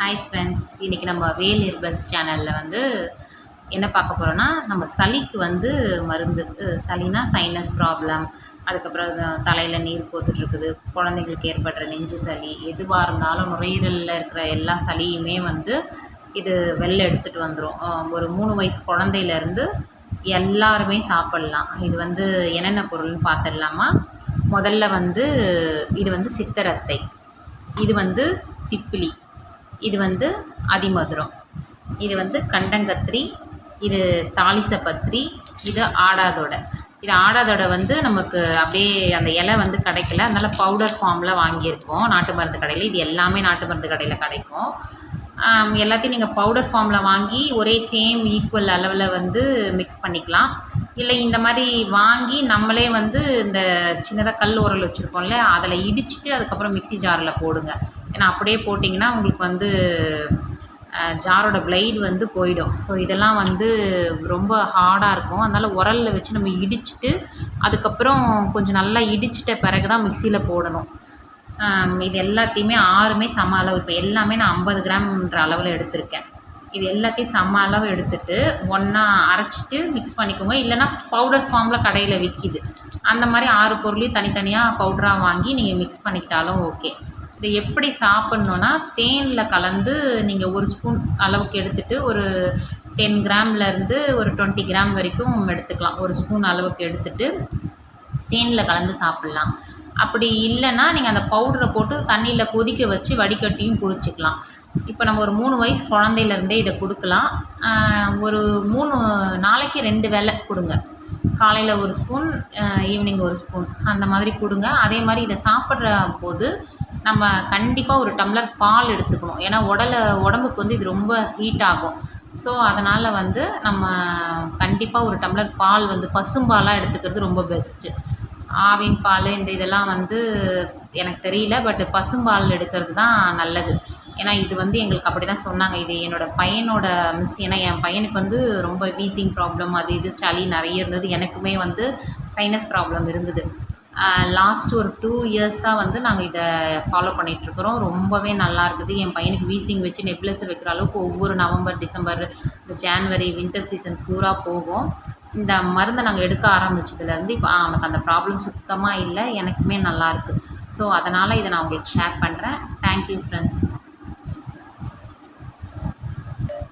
Hi friends இன்றைக்கி நம்ம வேல் herbals சேனலில் வந்து என்ன பார்க்க போகிறோன்னா நம்ம சளிக்கு வந்து மருந்து சளினா சைனஸ் ப்ராப்ளம் அதுக்கப்புறம் தலையில் நீர் போத்துட்ருக்குது. குழந்தைங்களுக்கு ஏற்படுற நெஞ்சு சளி எதுவாக இருந்தாலும் நுரையீரலில் இருக்கிற எல்லா சளியுமே வந்து இது வெளில எடுத்துகிட்டு வந்துடும் ஒரு மூணு வயசு குழந்தையிலேருந்து எல்லாருமே சாப்பிட்லாம். இது வந்து என்னென்ன பொருள்னு பார்த்துடலாமா? முதல்ல வந்து இது வந்து சித்தரத்தை. இது வந்து திப்பிலி. இது வந்து அதிமதுரம். இது வந்து கண்டங்கத்திரி இது தாலிசப்பத்திரி இது ஆடாதொடை. இது ஆடாதொடை வந்து நமக்கு அப்படியே அந்த இலை வந்து கிடைக்கல. அதனால் பவுடர் ஃபார்மில் வாங்கியிருக்கோம். நாட்டு மருந்து கடையில். இது எல்லாமே நாட்டு மருந்து கடையில் கிடைக்கும். எல்லாத்தையும் நீங்கள் பவுடர் ஃபார்மில் வாங்கி ஒரே சேம் ஈக்குவல் அளவில் வந்து மிக்ஸ் பண்ணிக்கலாம். இல்லை இந்த மாதிரி வாங்கி நம்மளே வந்து இந்த சின்னதாக கல் உரல் வச்சுருக்கோம்ல அதில் இடிச்சிட்டு அதுக்கப்புறம் மிக்ஸி ஜாரில் போடுங்க. ஏன்னா அப்படியே போட்டிங்கன்னா உங்களுக்கு வந்து ஜாரோட பிளைடு வந்து போயிடும். ஸோ இதெல்லாம் வந்து ரொம்ப ஹார்டாக இருக்கும். அதனால் உரலில் வச்சு நம்ம இடிச்சிட்டு அதுக்கப்புறம் கொஞ்சம் நல்லா இடிச்சிட்ட பிறகு தான் மிக்சியில் போடணும் இது எல்லாத்தையுமே ஆறுமே சம அளவு. இப்போ எல்லாமே நான் ஐம்பது கிராம்ன்ற அளவில் எடுத்திருக்கேன். இது எல்லாத்தையும் சம அளவு எடுத்துட்டு ஒன்றா அரைச்சிட்டு மிக்ஸ் பண்ணிக்கோங்க. இல்லைன்னா பவுடர் ஃபார்மில் கடையில் விற்கிது அந்த மாதிரி ஆறு பொருளையும் தனித்தனியாக பவுடராக வாங்கி நீங்கள் மிக்ஸ் பண்ணிக்கிட்டாலும் ஓகே இதை எப்படி சாப்பிட்ணுன்னா தேனில் கலந்து நீங்கள் ஒரு ஸ்பூன் அளவுக்கு எடுத்துகிட்டு ஒரு டென் கிராம்லேருந்து ஒரு டுவெண்ட்டி கிராம் வரைக்கும் எடுத்துக்கலாம். ஒரு ஸ்பூன் அளவுக்கு எடுத்துகிட்டு தேனில் கலந்து சாப்பிட்லாம். அப்படி இல்லைன்னா நீங்கள் அந்த பவுடரை போட்டு தண்ணியில் கொதிக்க வச்சு வடிகட்டியும் குடிச்சிக்கலாம். இப்போ நம்ம ஒரு மூணு வயசு குழந்தையிலேருந்தே இதை கொடுக்கலாம். ஒரு மூணு நாளைக்கு ரெண்டு வேளை கொடுங்க. காலையில் ஒரு ஸ்பூன் ஈவினிங் ஒரு ஸ்பூன் அந்த மாதிரி கொடுங்க. அதே மாதிரி இதை சாப்பிட்ற போது நம்ம கண்டிப்பாக ஒரு டம்ளர் பால் எடுத்துக்கணும். ஏன்னா உடலை உடம்புக்கு வந்து இது ரொம்ப ஹீட் ஆகும். ஸோ அதனால் வந்து நம்ம கண்டிப்பாக ஒரு டம்ளர் பால் வந்து பசும்பாலாக எடுத்துக்கிறது ரொம்ப பெஸ்ட்டு ஆவின் பால் இந்த இதெல்லாம் வந்து எனக்கு தெரியல பட் பசும்பால் எடுக்கிறது தான் நல்லது. ஏன்னா இது வந்து எங்களுக்கு அப்படி தான் சொன்னாங்க. இது என்னோடய பையனோட மிஸ் ஏன்னா என் பையனுக்கு வந்து ரொம்ப வீசிங் ப்ராப்ளம் அது இது சளி நிறைய இருந்தது. எனக்குமே வந்து சைனஸ் ப்ராப்ளம் இருந்தது. லாஸ்ட் ஒரு டூ இயர்ஸாக வந்து நாங்கள் இதை ஃபாலோ பண்ணிகிட்ருக்குறோம் ரொம்பவே நல்லா இருக்குது. என் பையனுக்கு வீசிங் வச்சு நெப்லசர் வைக்கிற அளவுக்கு ஒவ்வொரு November December January winter season பூரா போகும். இந்த மருந்தை நாங்கள் எடுக்க ஆரம்பிச்சதுலேருந்து இப்போ அவனுக்கு அந்த ப்ராப்ளம் சுத்தமாக இல்லை. எனக்குமே நல்லா இருக்குது ஸோ அதனால் இதை நான் உங்களுக்கு ஷேர் பண்ணுறேன் தேங்க்யூ ஃப்ரெண்ட்ஸ்